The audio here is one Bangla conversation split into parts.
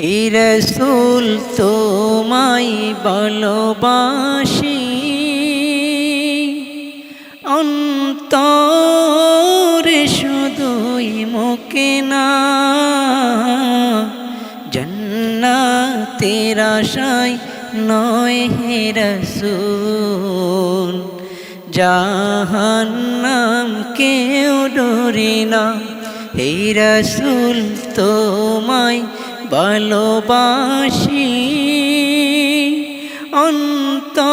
হিরসুল তোমায় ভালোবাসি। অন্তরে শুধুই মুখে না, জন্নাতের আশায় নয় হিরসুল জাহান্নাম কেউ ডরি না, হে রসুল, তোমায় ভালোবাসি। অন্তরে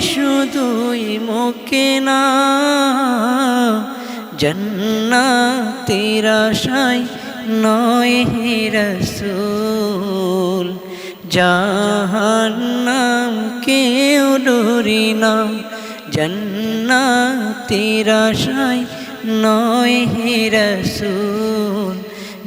শুধুই মুখে না, জন্নাতের আশায় নয় হে রসুল। জাহান্নাম কেউ ডরি না, জন্নাতের আশায় নয় হে রসুল।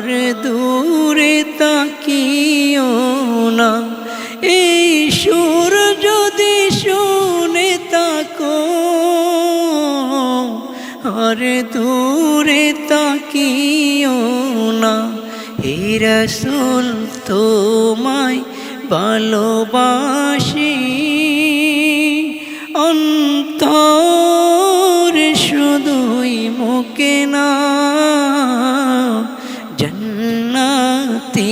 আর দূরে তাকিও না। এই সুর যদি শুনে তাকো আর দূরে তাকিও না। হে রসুল, তোমায় ভালোবাসি।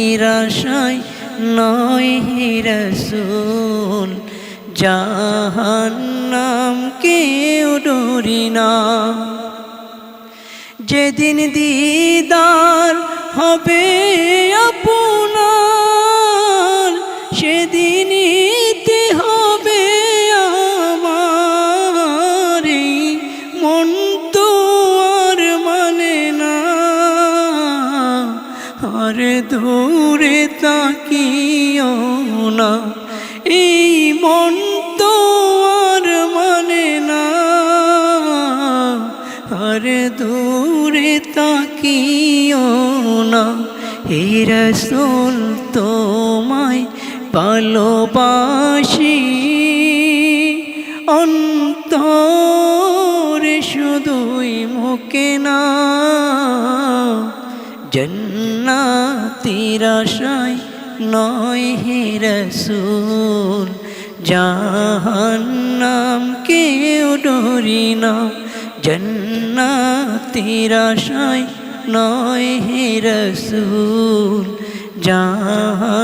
জন্নাতের আশায় নয় হে রসুল। জাহান্নাম কেউ ডরি না। যেদিন দিদার হবে আর দূরে তাকিও না। এই মন তো আর মানে না। আর দূরে তাকিও না। হে রসুল, তোমায় ভালোবাসি। অন্তরে শুধুই মুখে না। আশায় নয় হে রসুল। জাহান্নাম কেউ ডরি না। জন্নাতের নয় হে রসুল। জাহান্নাম